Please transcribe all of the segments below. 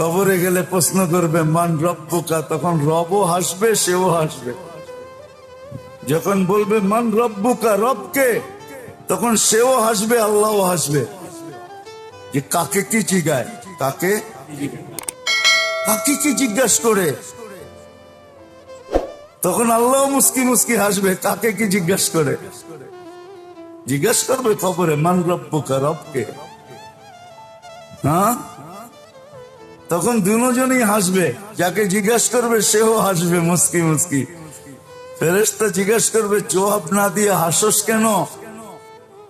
কবরে গেলে প্রশ্ন করবে, মান রব্বুকা? তখন রবও হাসবে, সেও হাসবে। যখন বলবে, মান রব্বুকা, রবকে? তখন সেও হাসবে, আল্লাহও হাসবে। যে কাকে কি জিগায়? কাকে? কাকে কি জিজ্ঞাসা করে? তখন আল্লাহ মুস্কি মুস্কি হাসবে, কাকে কি জিজ্ঞাসা করে? জিজ্ঞাসা করবে খবরে মান রব্বুকা, রবকে? হ্যাঁ? তখন দুজনই হাসবে। যাকে জিজ্ঞাসা করবে, সেও হাসবে, মুস্কি মুস্কি। ফেরেস্তা জিজ্ঞাসা করবে, জবাব না দিয়ে হাসস কেন?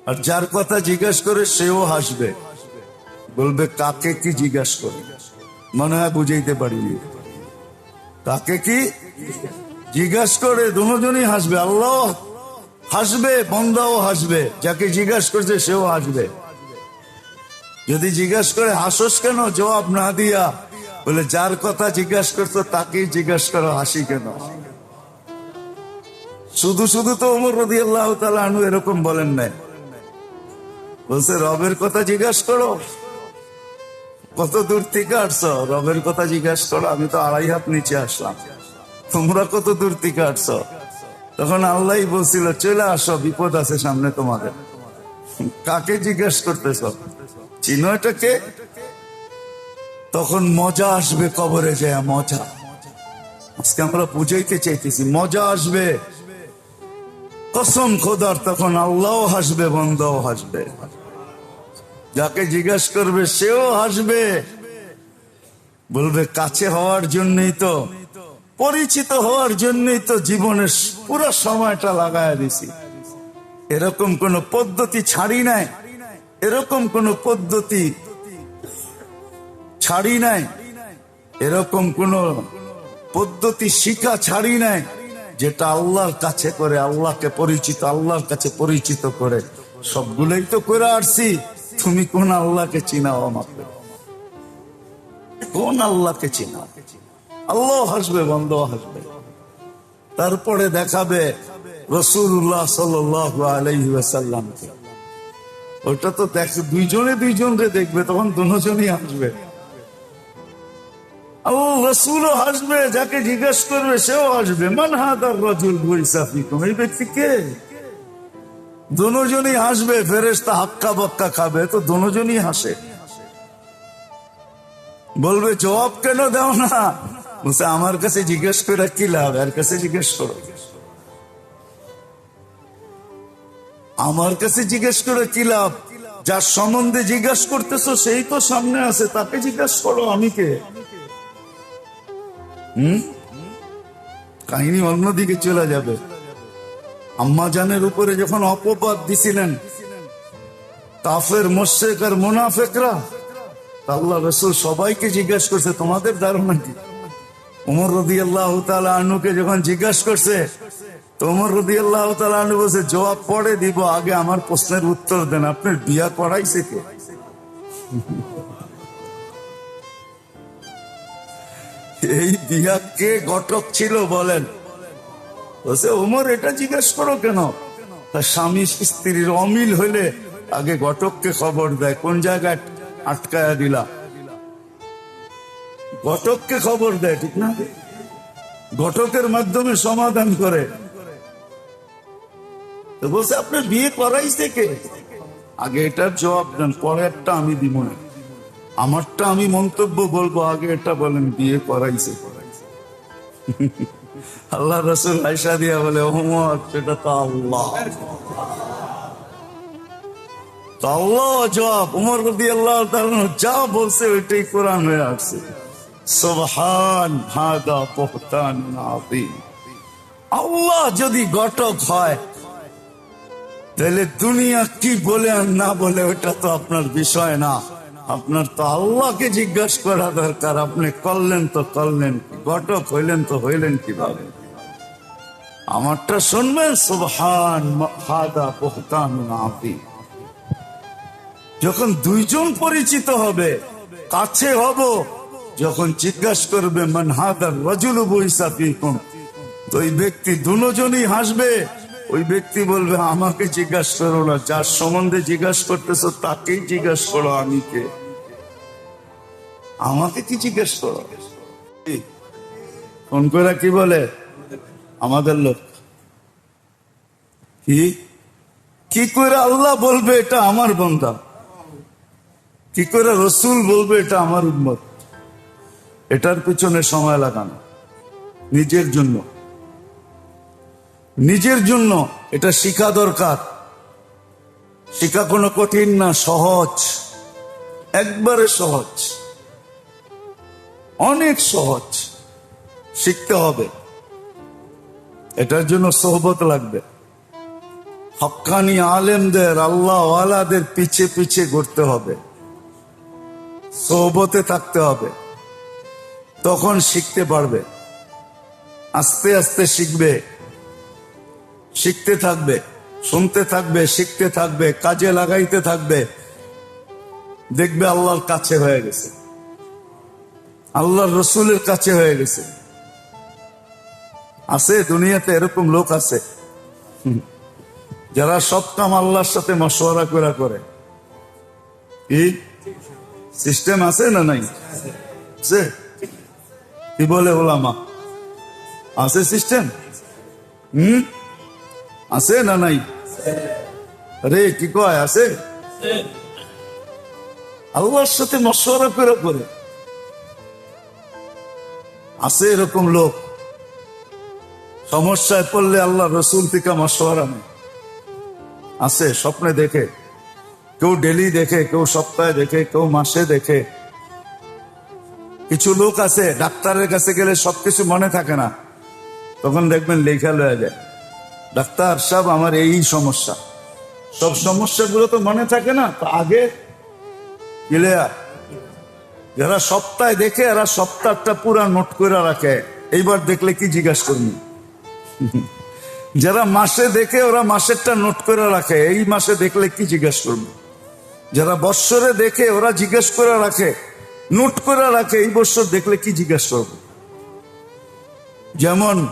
আর যার কথা জিজ্ঞাসা করে, সেও হাসবে। বলবে, কাকে কি জিজ্ঞাসা করে? মনে হয় বুঝাইতে পারিনি। কাকে কি জিজ্ঞাসা করে, দুজনই হাসবে। আল্লাহ হাসবে, বন্দাও হাসবে। যাকে জিজ্ঞাসা করছে, সেও হাসবে। যদি জিজ্ঞাসা করে, হাসস কেন? জবাব না দিয়া বলে, যার কথা জিজ্ঞাসা করতো তাকেই জিজ্ঞাসা করো, হাসি কেন? শুধু শুধু তো ওমর রদি আল্লাহ আনু এরকম বলেন নাই। বলছে, রবের কথা জিজ্ঞাসা করো। কত দূর থেকে আসছো? রবের কথা জিজ্ঞাসা করো, আমি তো আড়াই হাত নিচে আসলাম। তোমরা কত দূর থেকে আসছো? তখন আল্লাহ বলছিল, চলে আসো, বিপদ আছে সামনে তোমাদের। কাকে জিজ্ঞেস করতেছ? চিনো এটাকে তখন মজা আসবে কবরে যায় মজা। আজকে আমরা বুঝাইতে চাইতেছি, মজা আসবে। কসম খোদার, তখন আল্লাহ হাসবে, বন্দাও হাসবে। যাকে জিজ্ঞেস করবে, সেও হাসবে। বলবে, কাছে হওয়ার জন্যই তো, পরিচিত হওয়ার জন্যই তো জীবনের পুরো সময়টা লাগায় দিছি। এরকম কোন পদ্ধতি ছাড়ি নাই। এরকম কোন পদ্ধতি ছাড়ি নাই, এরকম কোন পদ্ধতি শিখা ছাড়ি নাই, যেটা আল্লাহর কাছে করে, আল্লাহকে পরিচিত, আল্লাহর কাছে পরিচিত করে। সবগুলোই তো করে আসছি তুমি কোন আল্লাহকে চিনাও আমাকে? কোন আল্লাহকে চিনাও? আল্লাহ হাসবে বন্ধ হাসবে। তারপরে দেখাবে রসুল্লাহ সাল্লামকে ওটা তো দেখ দুইজনে দুইজনকে দেখবে, তখন দুজনই রসুলও হাসবে, যাকে জিজ্ঞেস করবে, সেও হাসবে। মান হাদার রজুল বৈশাফি এই ব্যক্তি কে? দুজনই হাসবে ফেরেস্তা হাক্কা বক্কা খাবে, তো দুজনই হাসে। বলবে, জবাব কেন দাও না? আমার কাছে জিজ্ঞেস করে কি লাভ? এর কাছে জিজ্ঞেস করো। আমার কাছে জিজ্ঞেস করে কি লাভ? যার সম্বন্ধে জিজ্ঞাসা করতেছো, সেই তো সামনে আছে, তাকে জিজ্ঞাসা করো আমি কে? হুম? কাহিনী অন্যদিকে চলে যাবে। আম্মা জানের উপরে যখন অপবাদ দিছিলেন, কাফের, মোশেক আর মোনাফেকরা আল্লাহ রসুল সবাইকে জিজ্ঞাসা করছে, তোমাদের ধারণা কি? উমর রদি আল্লাহ আনুকে যখন জিজ্ঞাসা করছে তো উমর রদি আল্লাহ বলছে, জবাব পরে দিব, আগে আমার প্রশ্নের উত্তর দেন। আপনার বিয়া করাইছে কে? এই বিয়া কে ঘটক ছিল বলেন। বলছে উমর এটা জিজ্ঞেস করো কেন? তার স্বামী স্ত্রীর অমিল হইলে আগে ঘটককে খবর দেয়, কোন জায়গায় আটকায়া দিলা? ঘটককে খবর দেয়, ঠিক না? ঘটকের মাধ্যমে সমাধান করে। তো বলছে, আপনার বিয়ে করাইছে কে? আগে এটার জবাব দেন, পরেরটা আমি দিব না। আমারটা আমি মন্তব্য বলব আগে এটা বলেন, বিয়ে করাইছে আল্লাহ রসুল আয়সা দিয়া বলে, ওমর, সেটা তো আল্লাহ। আল্লাহ জবাব উমর আল্লাহ যা বলছে, ওইটাই কোরআন হয়ে আসছে। সোবহান হাদা পোহতান আল্লাহ যদি ঘটক হয় তাহলে দুনিয়া কি বলে আর না বলে, ওটা তো আপনার বিষয় না। আপনার তো আল্লাহকে জিজ্ঞাসা করা দরকার। আপনি করলেন তো করলেন, ঘটক হইলেন তো হইলেন কীভাবে? আমারটা শুনবেন? সুবহান যখন দুইজন পরিচিত হবে, কাছে হব, যখন জিজ্ঞাসা করবে, মান হাদার রজুল বৈশাফিকুম তো ওই ব্যক্তি দুজনই হাসবে। ওই ব্যক্তি বলবে, আমাকে জিজ্ঞাসা করো না। যার সম্বন্ধে জিজ্ঞাসা করতেছো, তাকেই জিজ্ঞাসা করো আমি কে। আমাকে কি জিজ্ঞেস করো? ফোন করে কি বলে? আমাদের লোক। কি? কি করে আল্লাহ বলবে এটা আমার বন্ধা? কি করে রসুল বলবে এটা আমার উন্মত এটার পিছনে সময় লাগানো। নিজের জন্য। নিজের জন্য এটা শিখা দরকার। শিখা কোনো কঠিন না, সহজ। একবারে সহজ। অনেক সহজ। শিখতে হবে। এটার জন্য সোহবত লাগবে। হকানি আলেমদের, আল্লাহ ওয়ালাদের পিছে পিছে ঘুরতে হবে। সোহবতে থাকতে হবে। তখন শিখতে পারবে। আস্তে আস্তে শিখবে। শিখতে থাকবে, শুনতে থাকবে, শিখতে থাকবে, কাজে লাগাইতে থাকবে। দেখবে আল্লাহর কাছে হয়ে গেছে। আল্লাহর রসুলের কাছে হয়ে গেছে। আছে, দুনিয়াতে এরকম লোক আছে। যারা সব কাম আল্লাহর সাথে মশওয়ারা করে করে। কি? সিস্টেম আছে না নাই? আছে। কি বলে ওলামা? আছে সিস্টেম? হুম? আছে না নাই? রে কি কয়, আছে? আল্লাহর সাথে মশওয়ারা করে করে। আছে এরকম লোক। সমস্যায় পড়লে আল্লাহ রসুল থেকে মশওয়ারা নেই আছে, স্বপ্নে দেখে। কেউ ডেলি দেখে, কেউ সপ্তাহে দেখে, কেউ মাসে দেখে। কিছু লোক আছে, ডাক্তারের কাছে গেলে সবকিছু মনে থাকে না। তখন দেখবেন লেখা লয়ে যায়। ডাক্তার সাহেব, আমার এই সমস্যা। সব সমস্যাগুলো তো মনে থাকে না? আগে ক্লিয়ার যারা সপ্তাহে দেখে, এরা সপ্তাহটা পুরা নোট করে রাখে। এইবার দেখলে কি জিজ্ঞাসা করবি? যারা মাসে দেখে, ওরা মাসেরটা নোট করে রাখে। এই মাসে দেখলে কি জিজ্ঞাসা করবে? যারা বৎসরে দেখে, ওরা জিজ্ঞেস করে রাখে। নোট করে রাখে। এই বছর দেখলে কি জিজ্ঞেস করবে? যেমন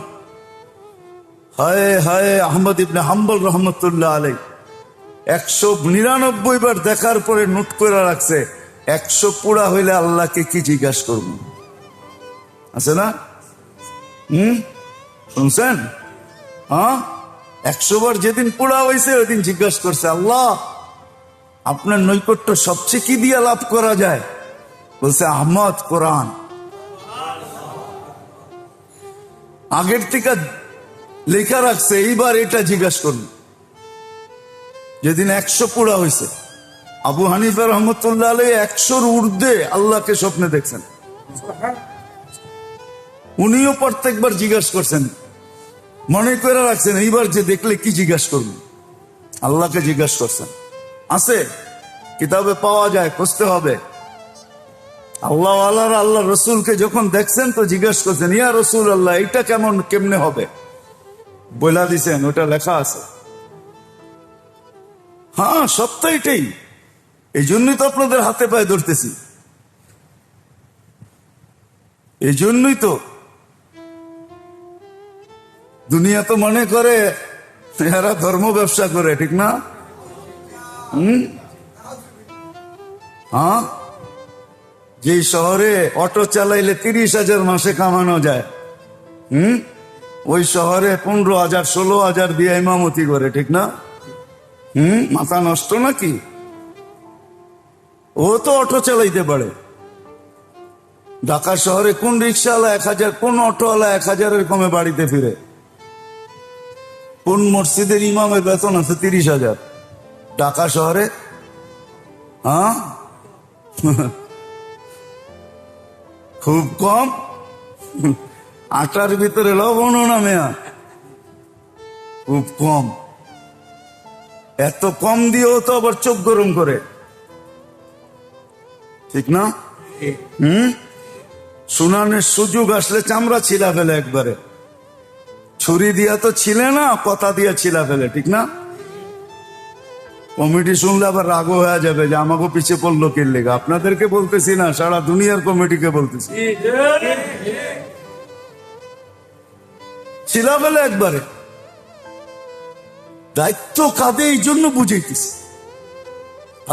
হায় হায় আহমদ ইবনে হাম্বল রহমতুল্লাহ আলাই একশো নিরানব্বই বার দেখার পরে নোট করে রাখছে, একশো পুরা হইলে আল্লাহকে কি জিজ্ঞাসা করব? আছে না? হুম? শুনছেন? হ্যাঁ? একশো বার যেদিন পুরা হয়েছে ওই দিন জিজ্ঞাসা করছে, আল্লাহ, আপনার নৈকট্য সবচেয়ে কি দিয়ে লাভ করা যায়? বলছে, আহমদ কোরআন। আগের থেকে লেখা রাখছে, এইবার এটা জিজ্ঞাসা করুন। যেদিন একশো পুরা হয়েছে, আবু হানিফা রহমতুল্লাহ আলী একশোর ঊর্ধ্বে আল্লাহকে স্বপ্নে দেখছেন। উনিও প্রত্যেকবার জিজ্ঞাসা করছেন, মনে করে রাখছেন, এইবার যে দেখলে কি জিজ্ঞাসা করবেন আল্লাহকে জিজ্ঞাসা করছেন, আছে, কিতাবে পাওয়া যায়, খুঁজতে হবে। আল্লাহ আল্লাহ আল্লাহ রসুলকে যখন দেখছেন তো জিজ্ঞাসা করছেন, ইয়া রসুল আল্লাহ এটা কেমন, কেমনে হবে? বইলা দিছেন, ওটা লেখা আছে। হ্যাঁ সবটা এটাই। এই জন্যই তো আপনাদের হাতে পায়ে ধরতেছি। এই জন্যই তো। দুনিয়া তো মনে করে এরা ধর্ম ব্যবসা করে, ঠিক না? হুম? হ্যাঁ? যে শহরে অটো চালাইলে তিরিশ হাজার মাসে কামানো যায়। হুম? ওই শহরে পনেরো হাজার, ষোলো হাজার দিয়ে ইমামতি করে, ঠিক না? হুম? মাথা নষ্ট নাকি? ও তো অটো চালাইতে পারে। ঢাকা শহরে কোন রিক্সাওয়ালা এক হাজার, কোন অটোওয়ালা এক হাজারের কমে বাড়িতে ফিরে? কোন মসজিদের ইমামের বেতন আছে তিরিশ হাজার? ঢাকা শহরে? হ্যাঁ? খুব কম? আটার ভিতরে লবণ না মেয়া খুব কম। এত কম দিয়েও তো আবার চোখ গরম করে। ঠিক না? হুম? শুনানের সুযোগ আসলে চামড়া ছিলা ফেলে একবারে। ছুরি দিয়া তো ছিলে না, কথা দিয়া ছিলা ফেলে, ঠিক না? কমিটি শুনলে আবার রাগও হয়ে যাবে যে আমাকে পিছিয়ে পড়ল লেগে? আপনাদেরকে বলতেছি না, সারা দুনিয়ার কমিটিকে বলতেছি। ছিলা একবারে। দায়িত্ব কাঁদে এই জন্য বুঝাইতেছি।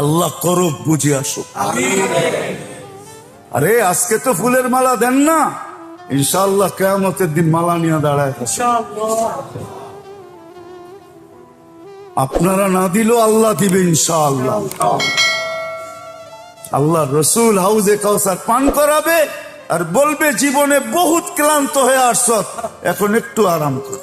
আল্লাহ করব বুঝে আসো আরে, আজকে তো ফুলের মালা দেন না। ইনশাল্লাহ কেয়ামতের দিন মালা নিয়ে দাঁড়ায় আপনারা না দিলেও আল্লাহ দিবে ইনশাআল্লাহ। আল্লাহ রসুল হাউজে কাউসার পান করাবে আর বলবে, জীবনে বহুত ক্লান্ত হয়ে আসছ এখন একটু আরাম কর।